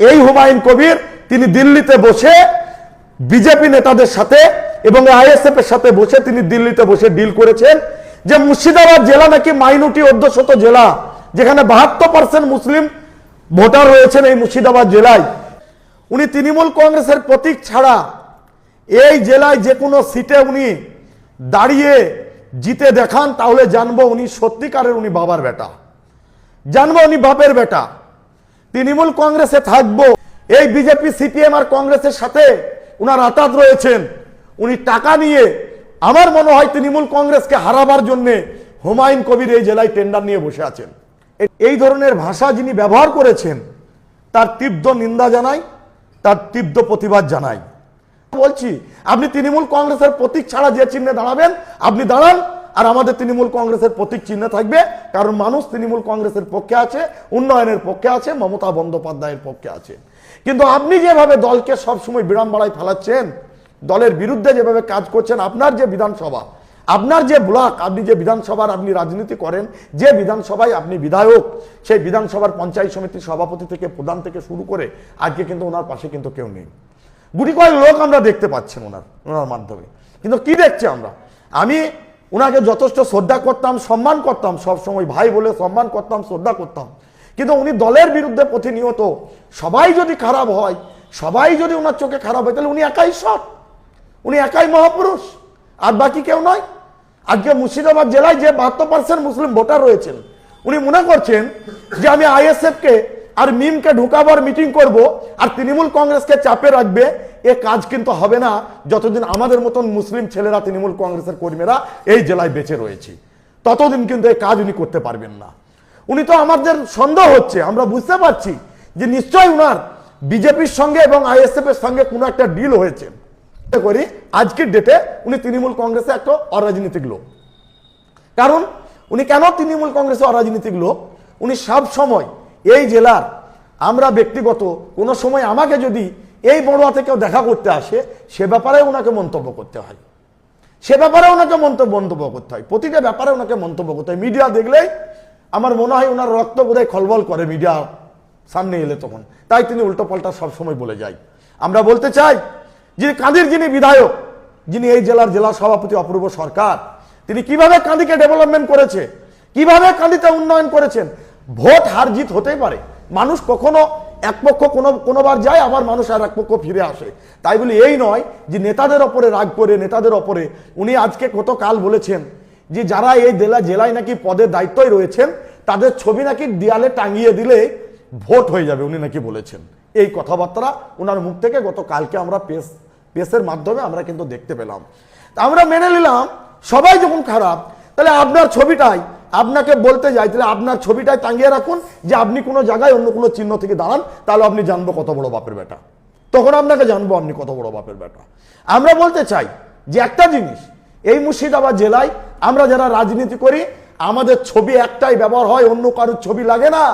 এই হুমায়ুন কবির তিনি দিল্লিতে বসে বিজেপি নেতাদের সাথে এবং আইএসএফ এর সাথে বসে তিনি দিল্লিতে বসে ডিল করেছেন যে মুর্শিদাবাদ জেলা নাকি মাইনরিটি অধ্যুষিত জেলা, যেখানে বাহাত্তর পার্সেন্ট মুসলিম ভোটার রয়েছেন এই মুর্শিদাবাদ জেলায়। উনি তৃণমূল কংগ্রেসের প্রতীক ছাড়া এই জেলায় যে কোনো সিটে উনি দাঁড়িয়ে জিতে দেখান, তাহলে জানব উনি সত্যিকারের উনি বাবার বেটা। জানব উনি বাপের বেটা। তৃণমূল কংগ্রেসে থাকব। এই বিজেপি, সিপিএম আর কংগ্রেসের সাথে উনার আতাত রয়েছেন। উনি টাকা নিয়ে আমার মনে হয় তৃণমূল কংগ্রেসকে হারাবার জন্যে হুমায়ুন কবির এই জেলায় টেন্ডার নিয়ে বসে আছেন। এই ধরনের ভাষা যিনি ব্যবহার করেছেন, তার তীব্র নিন্দা জানাই, তার তীব্র প্রতিবাদ জানাই। বলছি, আপনি তৃণমূল কংগ্রেসের প্রতীক ছাড়া যে চিহ্নে দাঁড়াবেন, আপনি দাঁড়ান আর আমাদের তৃণমূল কংগ্রেসের প্রতীক চিহ্ন থাকবে, কারণ মানুষ তৃণমূল কংগ্রেসের পক্ষে আছে, উন্নয়নের পক্ষে আছে, মমতা বন্দ্যোপাধ্যায়ের পক্ষে আছে। কিন্তু আপনি যেভাবে দলকে সবসময় বিড়ামবাড়ায় ফেলাচ্ছেন, দলের বিরুদ্ধে যেভাবে কাজ করছেন, আপনার যে বিধানসভা, আপনার যে ব্লক, আপনি যে বিধানসভার আপনি রাজনীতি করেন, যে বিধানসভায় আপনি বিধায়ক, সেই বিধানসভার পঞ্চায়েত সমিতির সভাপতি থেকে, প্রধান থেকে শুরু করে, আজকে কিন্তু ওনার পাশে কিন্তু কেউ নেই। গুটি কয়েক লোক আমরা দেখতে পাচ্ছেন ওনার ওনার মাধ্যমে। কিন্তু কি দেখছি আমরা? আমি ওনাকে যথেষ্ট শ্রদ্ধা করতাম, সম্মান করতাম সব সময় ভাই বলে সম্মান করতাম, শ্রদ্ধা করতাম। কিন্তু উনি দলের বিরুদ্ধে প্রতিনিয়ত সবাই যদি খারাপ হয়, সবাই যদি ওনার চোখে খারাপ হয়, তাহলে উনি একাই সৎ, উনি একাই মহাপুরুষ, আর বাকি কেউ নয়। আজকে মুর্শিদাবাদ জেলায় যে বাহাত্তর পার্সেন্ট মুসলিম ভোটার রয়েছেন, উনি মনে করছেন যে আমি আইএসএফকে আর মিমকে ঢুকাবার মিটিং করব, আর তৃণমূল কংগ্রেসকে চাপে রাখবে এ কাজ কিন্তু হবে না। যতদিন আমাদের মতন মুসলিম ছেলেরা, তৃণমূল কংগ্রেসের কর্মীরা এই জেলায় বেঁচে রয়েছে, ততদিন কিন্তু এই কাজ উনি করতে পারবেন না। উনি তো আমাদের সন্দেহ হচ্ছে, আমরা বুঝতে পারছি যে নিশ্চয়ই উনার বিজেপির সঙ্গে এবং আইএসএফ এর সঙ্গে কোনো একটা ডিল হয়েছে। করি আজকের ডেটে উনি তৃণমূল কংগ্রেসে একটা অরাজনীতিক লোক। কারণ উনি কেন তৃণমূল কংগ্রেসে অরাজনীতিক লোক? উনি সব সময় এই জেলার আমরা ব্যক্তিগত কোনো সময় আমাকে যদি এই বড়ুয়া কেউ দেখা করতে আসে, সে ব্যাপারে ওনাকে মন্তব্য করতে হয়। সে ব্যাপারে ওনাকে মন্তব্য মন্তব্য করতে হয়। প্রতিটা ব্যাপারে ওনাকে মন্তব্য করতে হয়। মিডিয়া দেখলেই আমার মনে হয় ওনার রক্ত বোধহয় খলবল করে মিডিয়া সামনে এলে তখন। তাই তিনি উল্টো পাল্টা সবসময় বলে যায়। আমরা বলতে চাই যিনি কাঁদির যিনি বিধায়ক, যিনি এই জেলার জেলা সভাপতি, অপূর্ব সরকার, তিনি কীভাবে কাঁদিকে ডেভেলপমেন্ট করেছে, কীভাবে কাঁদিতে উন্নয়ন করেছেন? ভোট হার জিত হতেই পারে। মানুষ কখনো এক পক্ষ কোনো, কোনোবার যায়, আবার মানুষ আর এক পক্ষ ফিরে আসে। তাই বলি এই নয় যে নেতাদের ওপরে রাগ করে, নেতাদের ওপরে। উনি আজকে কত কাল বলেছেন যে যারা এই জেলা জেলায় নাকি পদের দায়িত্বই রয়েছেন, তাদের ছবি নাকি দেয়ালে টাঙিয়ে দিলে ভোট হয়ে যাবে, উনি নাকি বলেছেন। এই কথাবার্তা ওনার মুখ থেকে গত কালকে আমরা পেস পেসের মাধ্যমে আমরা কিন্তু দেখতে পেলাম। আমরা মেনে নিলাম, সবাই যখন খারাপ, তাহলে আপনার ছবিটাই আপনাকে বলতে যাই, তাহলে আপনার ছবিটাই টাঙিয়ে রাখুন যে আপনি কোনো জায়গায় অন্য কোনো চিহ্ন থেকে দাঁড়ান, তাহলে আপনি জানব কত বড় বাপের বেটা। তখন আপনাকে জানব আপনি কত বড় বাপের বেটা। আমরা বলতে চাই যে একটা জিনিস, এই মুর্শিদাবাদ জেলায় আমরা যারা রাজনীতি করি, আমাদের ছবি একটাই ব্যবহার হয়, অন্য কারোর ছবি লাগে না।